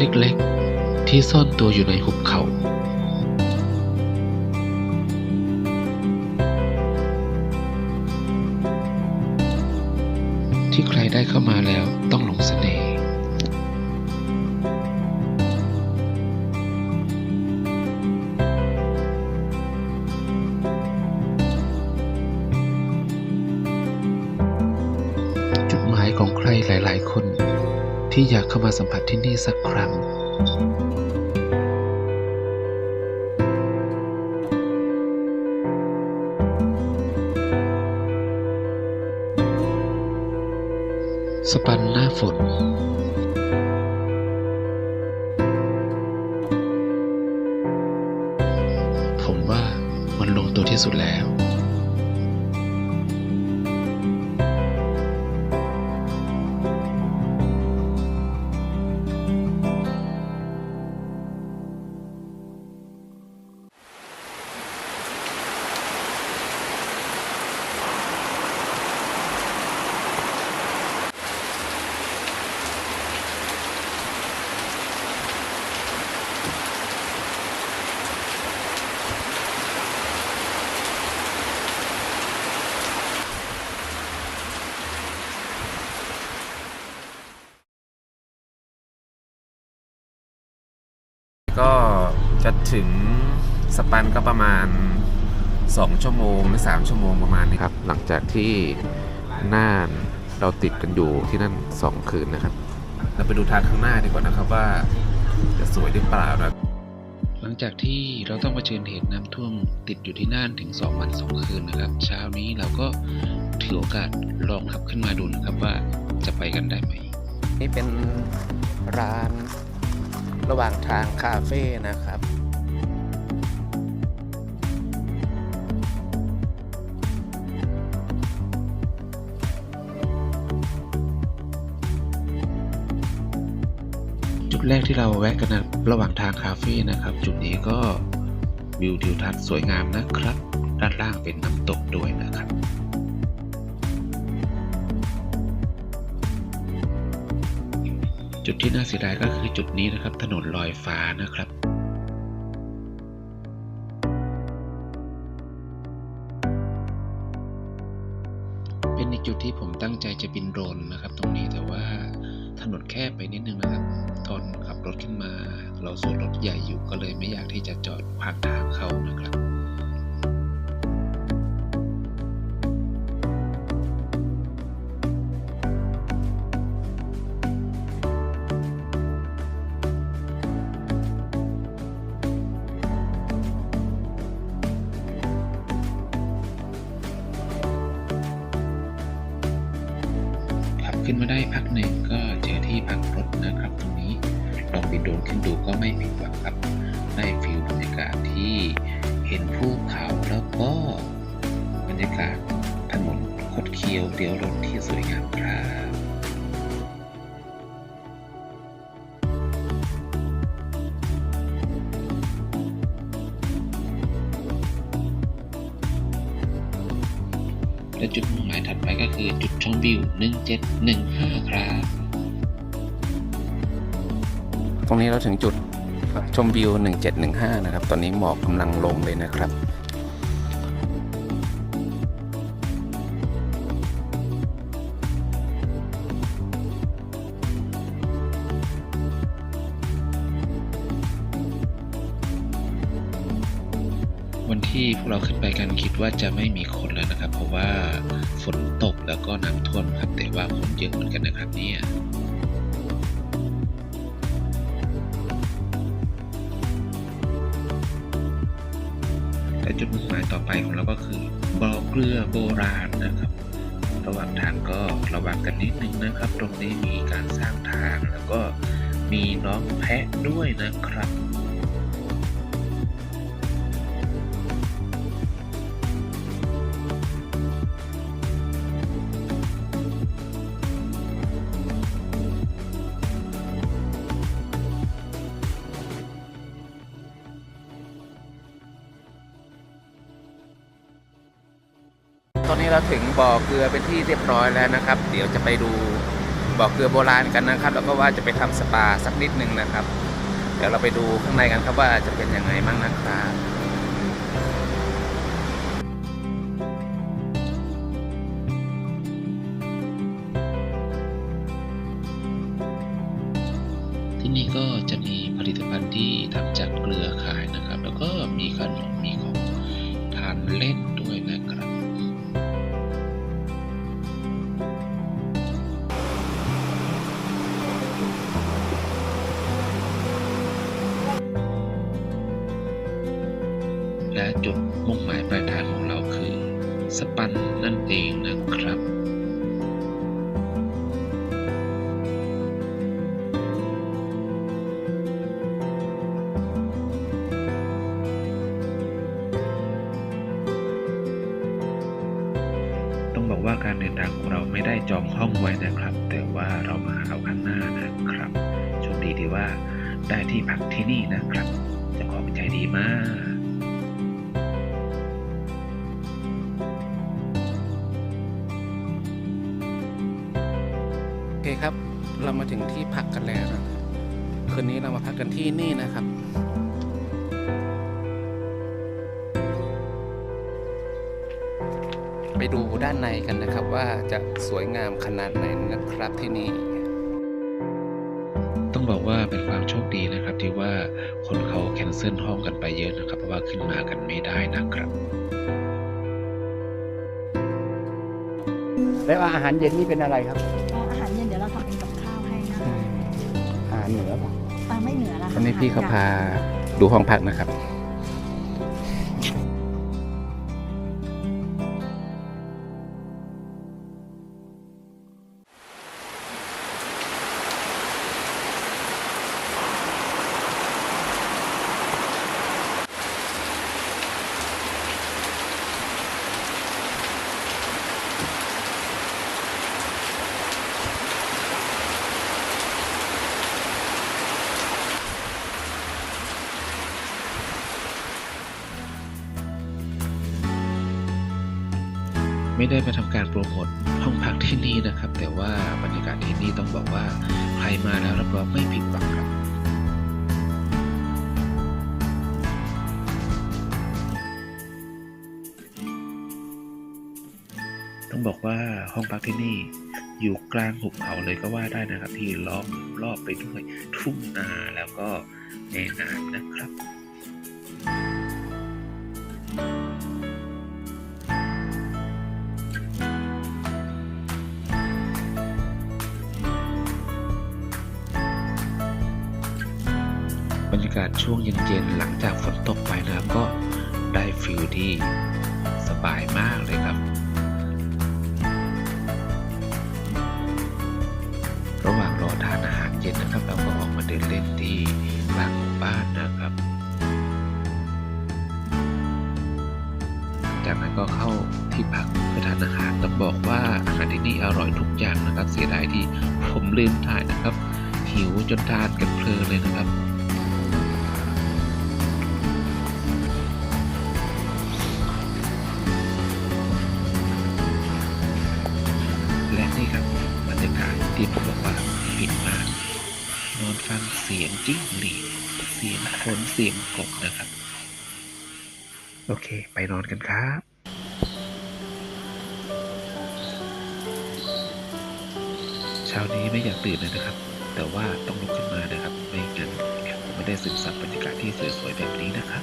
เล็กๆ ที่ซ่อนตัวอยู่ในหุบเขา ที่ใครได้เข้ามาแล้ว ที่อยากเข้ามาสัมผัสที่นี่สักครั้ง สปันหน้าฝนผมว่ามันลงตัวที่สุดแล้ว ถึงสปันก็ประมาณ 2 ชั่วโมงหรือ 3 ชั่วโมงประมาณนี้ครับ หลังจากที่น่านเราติดกันอยู่ที่นั่น 2 คืนนะครับ เราไปดูทางข้างหน้าดีกว่านะครับว่าจะสวยหรือเปล่านะหลังจากที่เราต้องเผชิญเหตุน้ำท่วมติดอยู่ที่น่านถึง 2 วัน 2 คืนนะครับ เช้านี้เราก็ถือโอกาสลองขับขึ้นมาดูนะครับว่าจะไปกันได้ไหมนี่เป็นร้านระหว่างทางคาเฟ่นะครับ ดแรกที่เราแวะกันนะระหว่างทางคาเฟ่นะครับ จุดนี้ก็วิวทิวทัศน์สวยงามนะครับ ด้านล่างเป็นน้ำตกด้วยนะครับจุดที่น่าเสียดายก็คือจุดนี้นะครับ ถนนลอยฟ้านะครับ เป็นอีกจุดที่ผมตั้งใจจะบินโดรนนะครับ เราสูดรถใหญ่อยู่ก็เลยไม่อยากที่จะจอดขวางทางเขานะครับขับขึ้นมาได้พักหนึ่งก็เจอที่พักรถนะครับตรงนี้ ลองบินโดรนขึ้นดูก็ไม่ผิดหวังครับ ได้ฟิลบรรยากาศที่เห็นภูเขาแล้วก็บรรยากาศถนนคดเคี้ยวเดียวรถที่สวยงามครับและจุดมุ่งหมายถัดไปก็คือจุดชมวิว 1715 ครับ ตรงนี้เราถึงจุดชมวิว 1715 นะครับ ตอนนี้หมอกกำลังลงเลยนะครับวันที่พวกเราขึ้นไปกันคิดว่าจะไม่มีคนแล้วนะครับ เพราะว่าฝนตกแล้วก็น้ำท่วมครับแต่ว่าคนเยอะเหมือนกันนะครับเนี่ย และจุดมุ่งหมายต่อไปของเราก็คือบ่อเกลือโบราณนะครับ ระหว่างทางก็ระวังกันนิดนึงนะครับ ตรงนี้มีการสร้างทางแล้วก็มีน้องแพะด้วยนะครับ ตอนนี้เราถึงบ่อเกลือเป็นที่เรียบร้อยแล้วนะครับ เดี๋ยวจะไปดูบ่อเกลือโบราณกันนะครับ แล้วก็ว่าจะไปทำสปาสักนิดนึงนะครับ เดี๋ยวเราไปดูข้างในกันครับว่าจะเป็นยังไงบ้างนะครับ มุ่งหมายปลายทางของเราคือสปันนั่นเองนะครับ ต้องบอกว่าการเดินทางของเราไม่ได้จองห้องไว้นะครับ แต่ว่าเรามาเอาข้างหน้านะครับโชคดีที่ว่าได้ที่พักที่นี่นะครับ จะของใจดีมาก เคครับเรามาถึงที่พักกันแล้วนะคืนนี้เรามาพักกันที่นี่นะครับ ไปดูด้านในกันนะครับว่าจะสวยงามขนาดไหนนะครับที่นี่ต้องบอกว่าเป็นความโชคดีนะครับที่ว่าคนเขาแคนเซิลห้องกันไปเยอะนะครับ เพราะว่าขึ้นมากันไม่ได้นะครับ แล้วอาหารเย็นนี่เป็นอะไรครับ วันนี้พี่เขาพาดูห้องพักนะครับ ไม่ได้มาทำการโปรโมทห้องพักที่นี่นะครับ แต่ว่าบรรยากาศที่นี่ต้องบอกว่าใครมาแล้วรับรองไม่ผิดหวังครับต้องบอกว่าห้องพักที่นี่อยู่กลางหุบเขาเลยก็ว่าได้นะครับ ที่ล้อมรอบไปด้วยทุ่งนาแล้วก็แม่น้ำนะครับ ช่วงเย็นๆหลังจากฝนตกไปนะครับก็ได้ฟิลที่สบายมากเลยครับ ระหว่างรอทานอาหารเย็นนะครับ เราก็ออกมาเดินเล่นที่กลางบ้านนะครับ จากนั้นก็เข้าที่พักเพื่อทานอาหารต้องบอกว่าอาหารที่นี่อร่อยทุกอย่างนะครับ เสียดายที่ผมลืมถ่ายนะครับ หิวจนทานกันเพลินเลยนะครับ สียงจิ้งหรีดเสียงคนเสียงกบนะครับ โอเค ไปนอนกันครับเช้านี้ไม่อยากตื่นเลยนะครับ แต่ว่าต้องลุกขึ้นมานะครับ ไม่งั้นผมไม่ได้ซึมซับบรรยากาศที่สวยๆแบบนี้นะครับ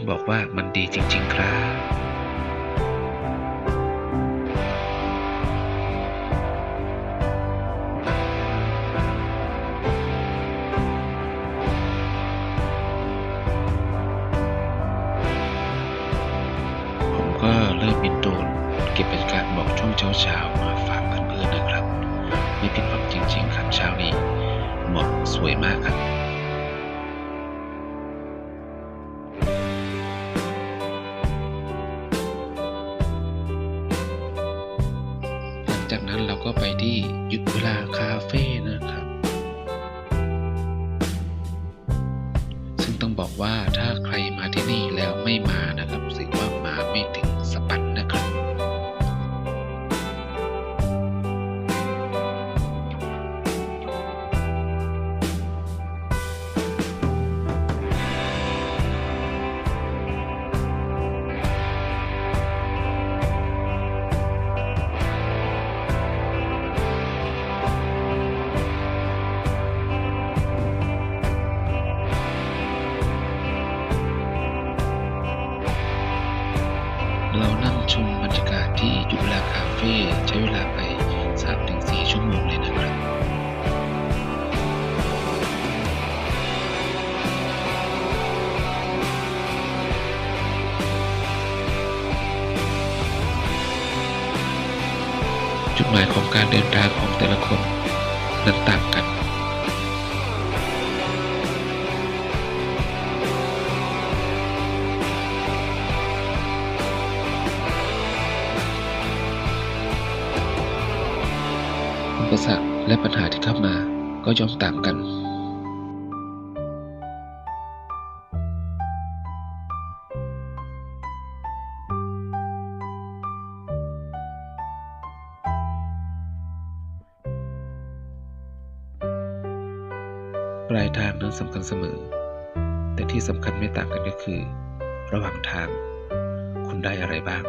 ต้องบอกว่ามันดีจริง ๆ ครับ ผมก็เริ่มบินโดรนเก็บบรรยากาศบอกช่วงเช้าๆมาฝากเพื่อนๆนะครับ ไม่ผิดหวังจริง ๆ ครับเช้านี้หมอกสวยมากครับ บอกว่าถ้าใครายของการเดินทางของแต่ละคนนั้นต่างกัน อุปสรรคและปัญหาที่เข้ามาก็ย่อมต่างกันันเสมอ แต่ที่สำคัญไม่ต่างกันก็คือ ระหว่างทาง คุณได้อะไรบ้าง